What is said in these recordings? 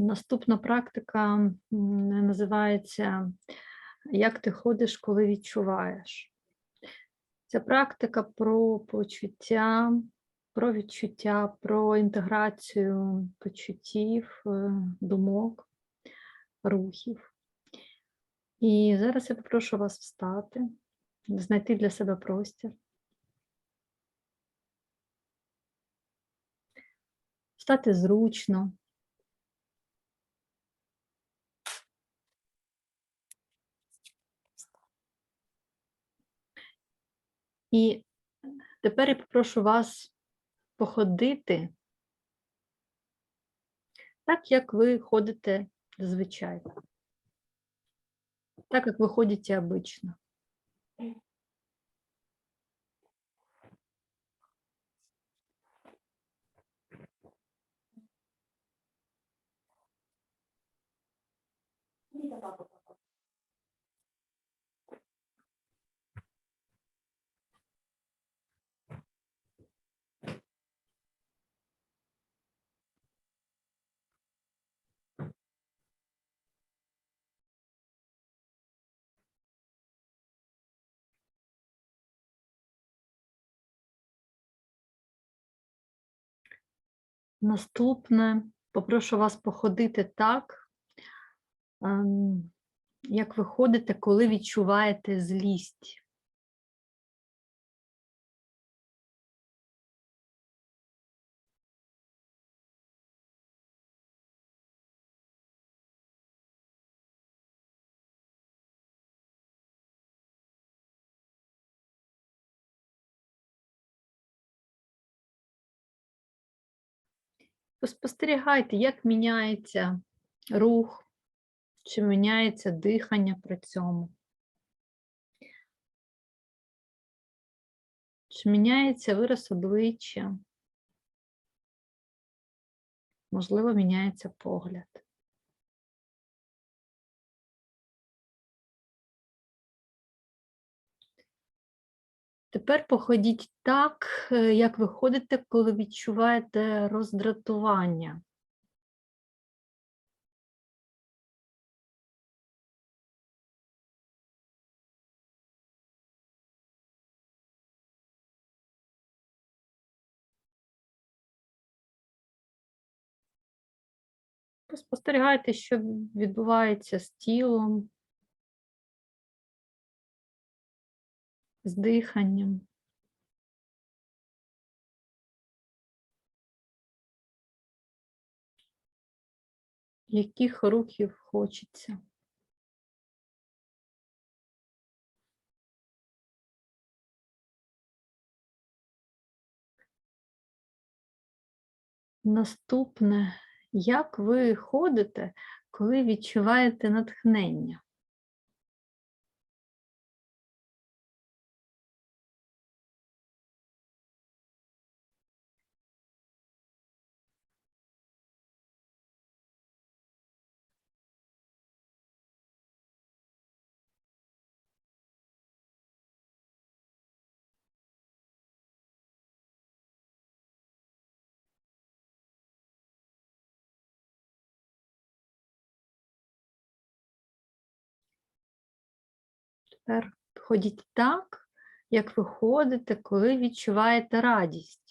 Наступна практика називається Як ти ходиш, коли відчуваєш. Ця практика про почуття, про відчуття, про інтеграцію почуттів, е, думок, рухів. І зараз я попрошу вас встати, знайти для себе простір. Встати зручно. І тепер я попрошу вас походити так, як ви ходите звичайно. Так, як ви ходите обично. Наступне попрошу вас походити так, ем, як ви ходите, коли відчуваєте злість. Спостерігайте, як міняється рух, чи міняється дихання при цьому. Чи міняється вираз обличчя? Можливо, міняється погляд. Тепер походіть так, е, як ви ходите, коли відчуваєте роздратування. Спостерігайте, що відбувається з тілом, з диханням. Яких рухів хочеться? Наступне, як ви ходите, коли відчуваєте натхнення? Тепер ходіть так, як ви ходите, коли відчуваєте радість.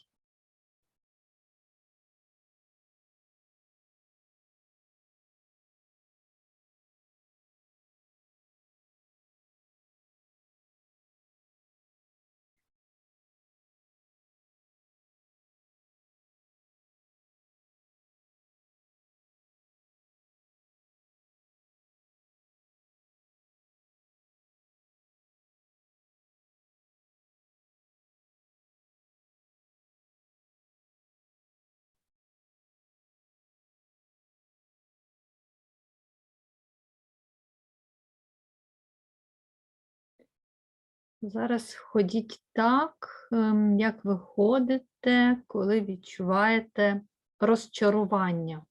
Зараз ходіть так, ем, як ви ходите, коли відчуваєте розчарування.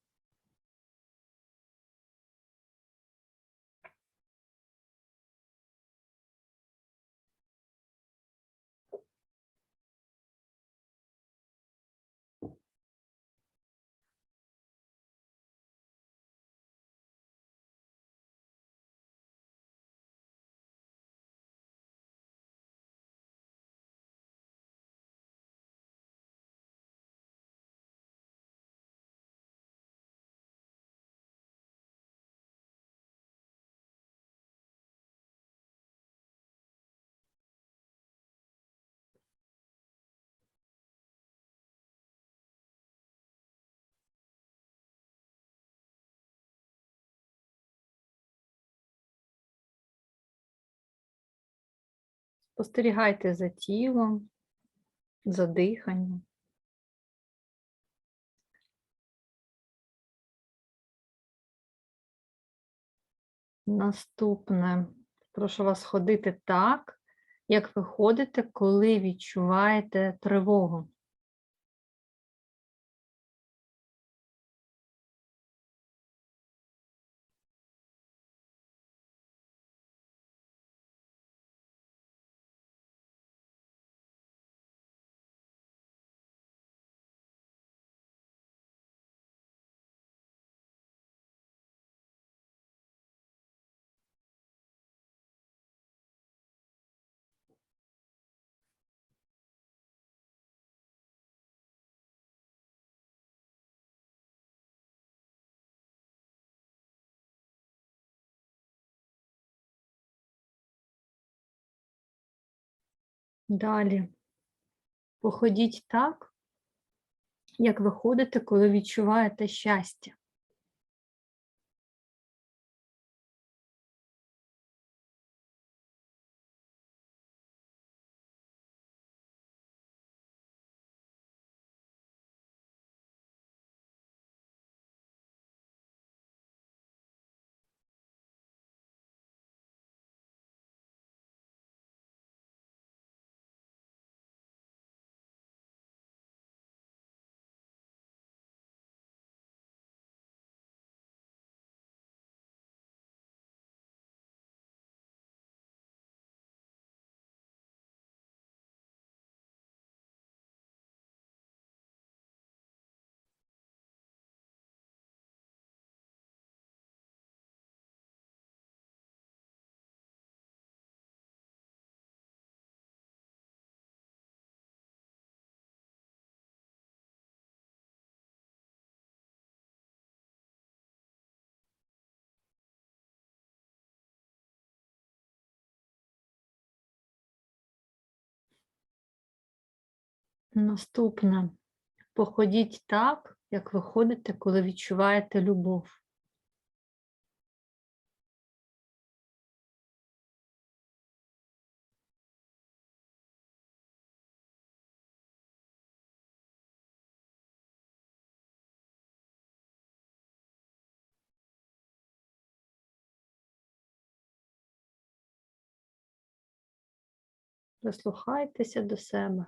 Спостерігайте за тілом, за диханням. Наступне. Прошу вас ходити так, як ви ходите, коли відчуваєте тривогу. Далі. Походіть так, як ви ходите, коли відчуваєте щастя. Наступне. Походіть так, як ви ходите, коли відчуваєте любов. Прислухайтеся до себе.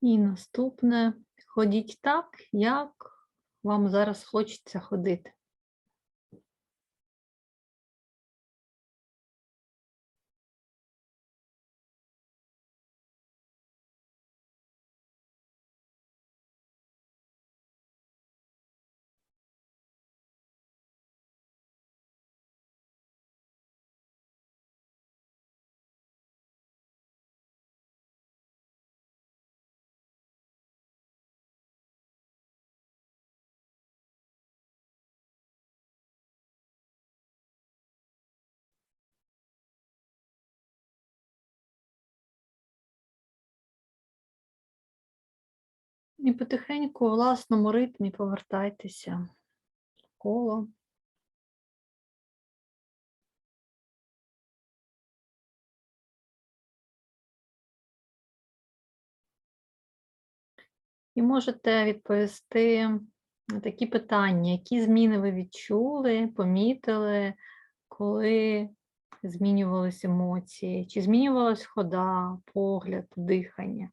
І наступне. Ходіть так, як вам зараз хочеться ходити. І потихеньку у власному ритмі повертайтеся в коло. І можете відповісти на такі питання, які зміни ви відчули, помітили, коли змінювались емоції, чи змінювалась хода, погляд, дихання?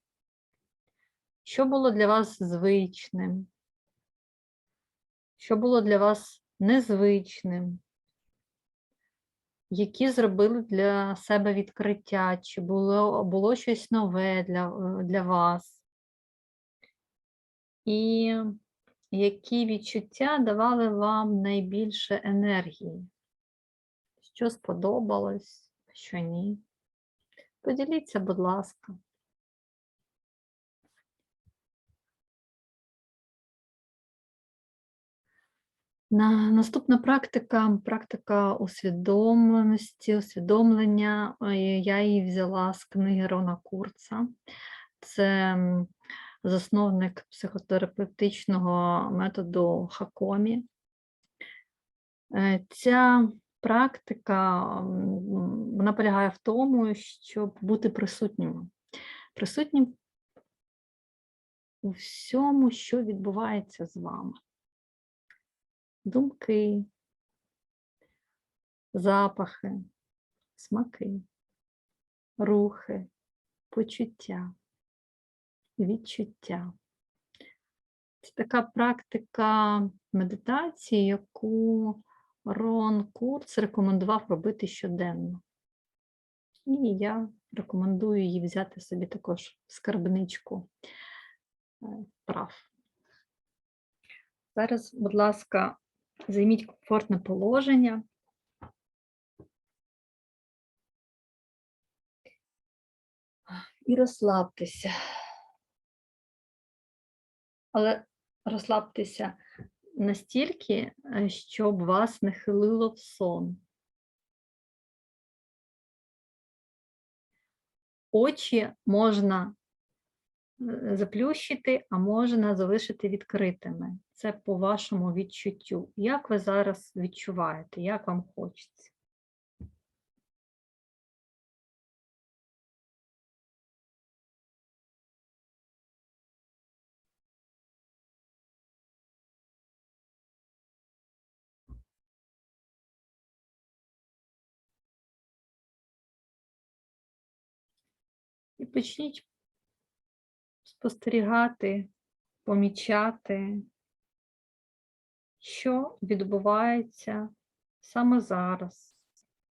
Що було для вас звичним? Що було для вас незвичним? які зробили для себе відкриття, чи було, було щось нове для, для вас? І які відчуття давали вам найбільше енергії? Що сподобалось, що ні? Поділіться, будь ласка. Наступна практика практика усвідомленості, усвідомлення. Е, Я її взяла з книги Рона Курца. Це засновник психотерапевтичного методу Хакомі. Е, Ця практика вона полягає в тому, щоб бути присутніми. Присутнім у всьому, що відбувається з вами думки, запахи, смаки, рухи, почуття, відчуття. Це така практика медитації, яку Рон Курц рекомендував робити щоденно. І я рекомендую її взяти собі також в скарбничку е, прав. Зараз, будь ласка, займіть комфортне положення. І розслабтеся. Але розслабтеся настільки, е, щоб вас не хилило в сон. Очі можна заплющити, а можна залишити відкритими. Це по вашому відчуттю. Як ви зараз відчуваєте, як вам хочеться? І почніть спостерігати, помічати, що відбувається саме зараз,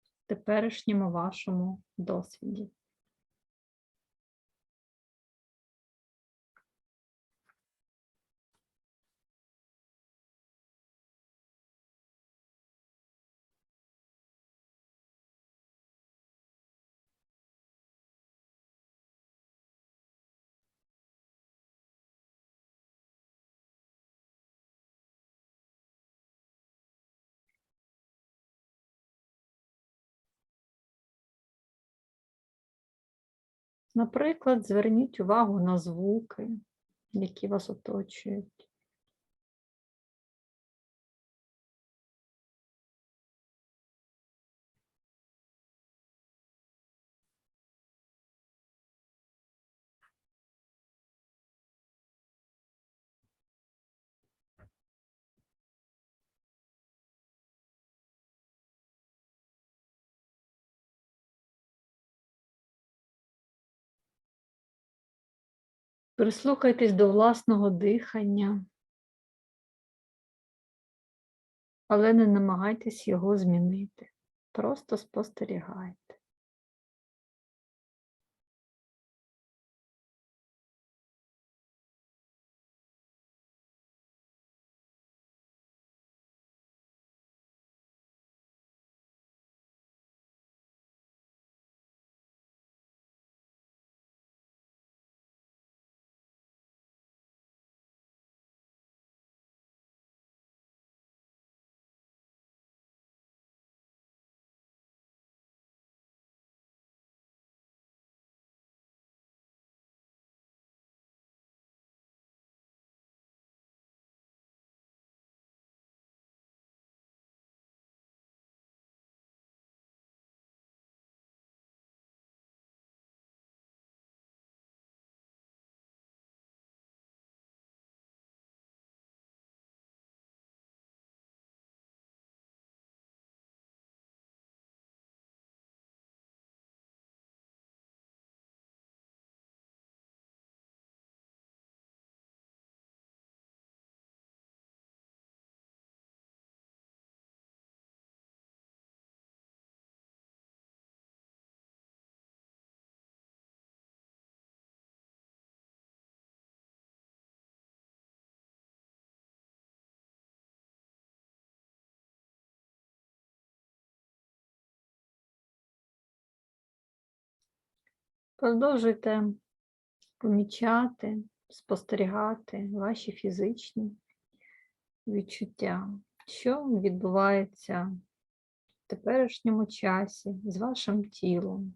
в теперішньому вашому досвіді. Наприклад, зверніть увагу на звуки, які вас оточують. Прислухайтесь до власного дихання, але не намагайтесь його змінити. Просто спостерігайте. Продовжуйте помічати, спостерігати ваші фізичні відчуття, що відбувається в теперішньому часі з вашим тілом.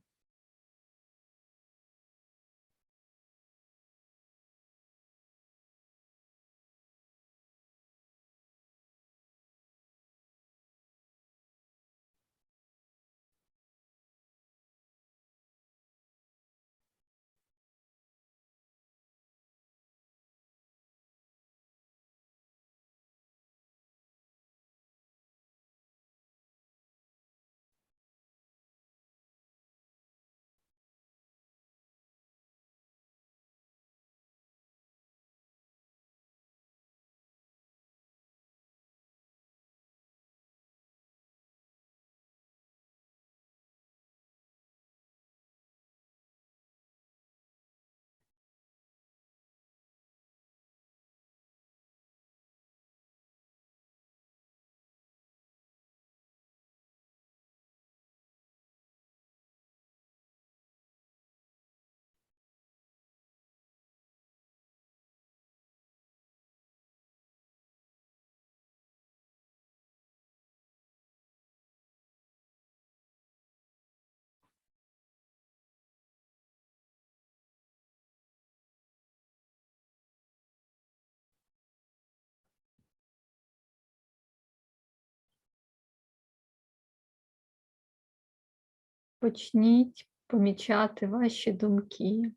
Почніть помічати ваші думки.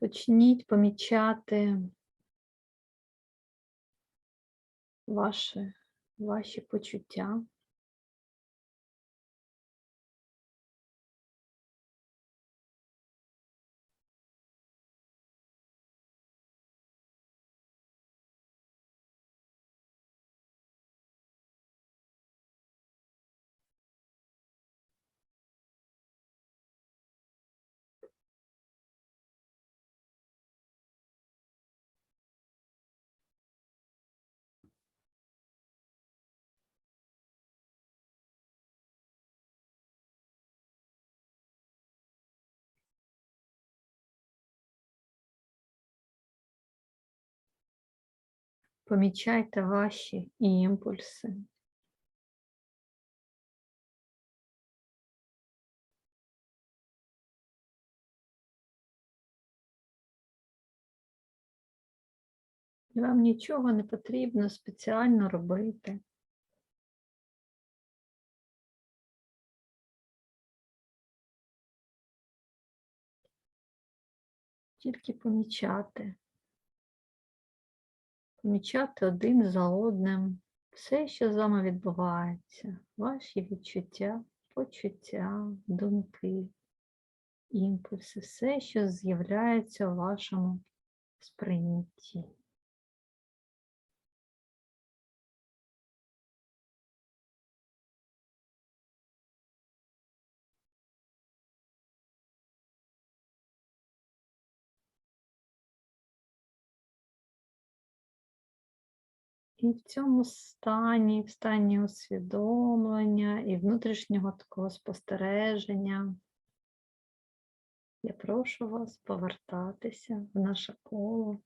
Почніть помічати ваші, ваші почуття. Помічайте ваші імпульси. Вам нічого не потрібно спеціально робити. Тільки помічати. Помічати один за одним все, що з вами відбувається, ваші відчуття, почуття, думки, імпульси, все, що з'являється у вашому сприйнятті. І в цьому стані, в стані усвідомлення і внутрішнього такого спостереження, я прошу вас повертатися в наше коло